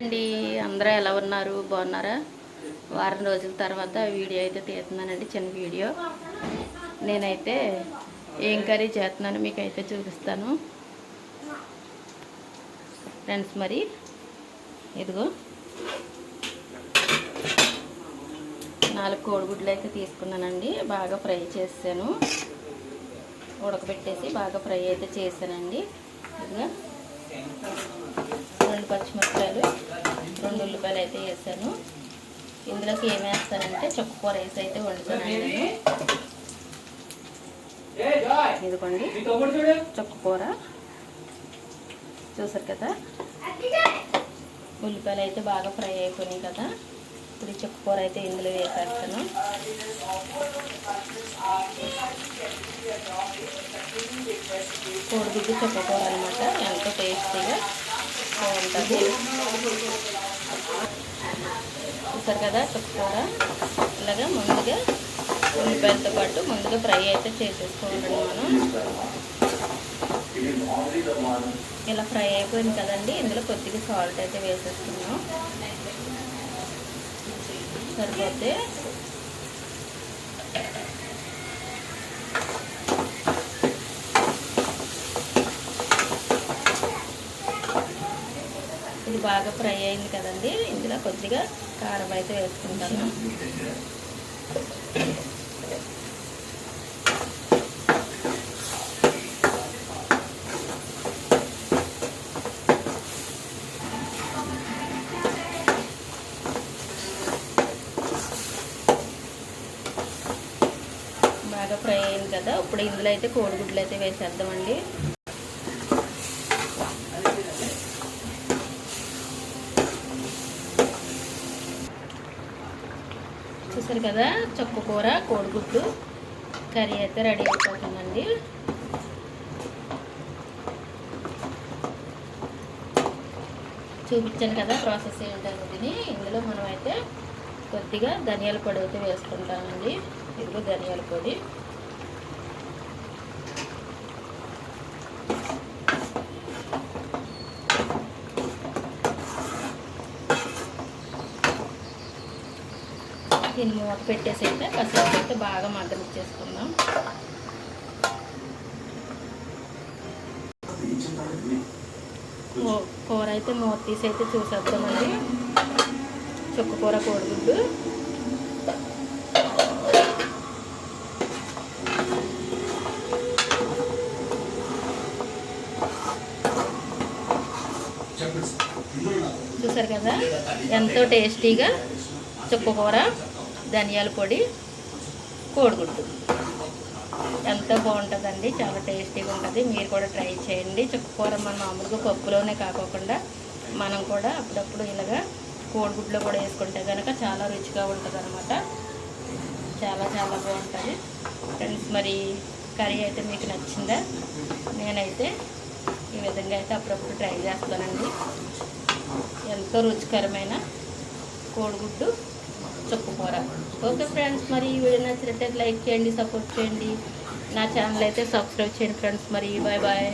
అండి అందరూ ఎలా ఉన్నారు? బాగున్నారా? వారం రోజుల తర్వాత వీడియో అయితే తీస్తున్నానండి చిన్న వీడియో. నేనైతే ఏం కర్రీ చేస్తున్నాను మీకు అయితే చూపిస్తాను. ఫ్రెండ్స్ మరి ఇదిగో. నాలుగు కోడిగుడ్లు అయితే తీసుకున్నానండి బాగా ఫ్రై చేసాను ఉడకబెట్టేసి బాగా ఫ్రై అయితే చేశానండి. ఇదిగా రెండు పచ్చిమిరపకాయలు రెండు ఉల్లిపాయలు అయితే వేసాను. ఇందులోకి ఏమి వేస్తానంటే చుక్కకూర వేసి అయితే వండుతానండి నేను ఇదిగోండి. చుక్కకూర చూసారు కదా? ఉల్లిపాయలు అయితే బాగా ఫ్రై అయిపోయినాయి కదా? ఇప్పుడు ఈ చుక్కకూర అయితే ఇందులో వేసేస్తాను. కోడిగుడ్డు చుక్కకూర అనమాట ఎంతో టేస్టీగా బాగుంటుంది. చూసారు కదా చుక్కకూర ఇలాగా ముందుగా ఉల్లిపాయలతో పాటు ముందుగా ఫ్రై అయితే చేసేసుకోవాలండి మనం. ఇలా ఫ్రై అయిపోయింది కదండి ఇందులో కొద్దిగా సాల్ట్ అయితే వేసేస్తున్నాం సరిపోతే బాగా ఫ్రై అయింది కదండి. ఇందులో కొద్దిగా కారం అయితే వేసుకుంటాను. బాగా ఫ్రై అయింది కదా. ఇప్పుడు ఇందులో అయితే కోడిగుడ్లు అయితే వేసేద్దామండి. చూసారు కదా చొక్క కూర కోడిగుడ్డు కర్రీ అయితే రెడీ అయిపోతుందండి. చూపించాను కదా ప్రాసెస్ ఏంటనేది. ఇందులో మనం అయితే కొద్దిగా ధనియాల పొడి అయితే వేసుకుంటామండి. ఇదిగో ధనియాల పొడి. దీన్ని మూత పెట్టేసి అయితే కాసేపు అయితే బాగా మగ్గనిచ్చేసుకుందాం కూ- కూర అయితే మూత తీసి అయితే చూసేద్దామండి. చుక్క కూర కోడిగుడ్డు. చూసారు కదా? ఎంతో టేస్టీగా చుక్క కూర. ధనియాల పొడి కోడిగుడ్డు. ఎంతో బాగుంటుందండి చాలా టేస్టీగా ఉంటుంది. మీరు కూడా ట్రై చేయండి. చుక్కకూర మనం మామూలుగా పప్పులోనే కాకోకుండా మనం కూడా అప్పుడప్పుడు ఇలాగా కోడిగుడ్లో కూడా వేసుకుంటే కనుక చాలా రుచిగా ఉంటుంది అనమాట చాలా చాలా బాగుంటుంది. ఫ్రెండ్స్ మరి కర్రీ అయితే మీకు నచ్చిందా? నేనైతే ఈ విధంగా అయితే అప్పుడప్పుడు ట్రై చేస్తానండి. ఎంతో రుచికరమైన కోడిగుడ్డు. చుక్కకూర ఓకే ఫ్రెండ్స్ మరి ఈ వీడియో నచ్చినట్లయితే లైక్ చేయండి సపోర్ట్ చేయండి. నా ఛానల్ అయితే సబ్స్క్రైబ్ చేయండి ఫ్రెండ్స్ మరి బాయ్ బాయ్